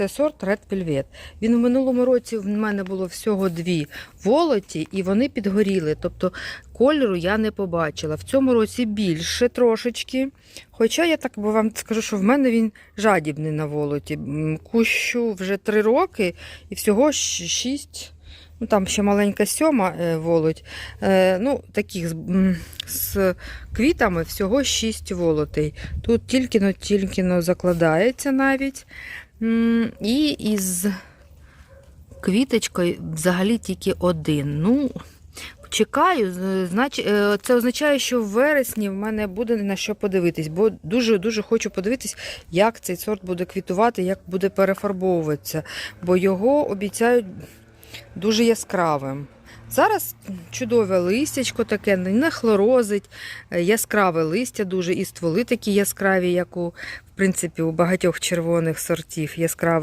це сорт Red Velvet. Він в минулому році в мене було всього дві волоті, і вони підгоріли. Тобто кольору я не побачила. В цьому році більше трошечки. Хоча я так вам скажу, що в мене він жадібний на волоті. Кущу вже три роки і всього шість. Ну, там ще маленька сьома е, волоть. Е, ну, таких з, з квітами всього шість волотей. Тут тільки-но, тільки-но закладається навіть. І із квіточкою взагалі тільки один. Ну, чекаю, е, це означає, що в вересні в мене буде на що подивитись, бо дуже-дуже хочу подивитись, як цей сорт буде квітувати, як буде перефарбовуватися, бо його обіцяють дуже яскравим. Зараз чудове листячко таке, не хлорозить, е, яскраве листя дуже, і стволи такі яскраві, як у, в принципі, у багатьох червоних сортів яскраві.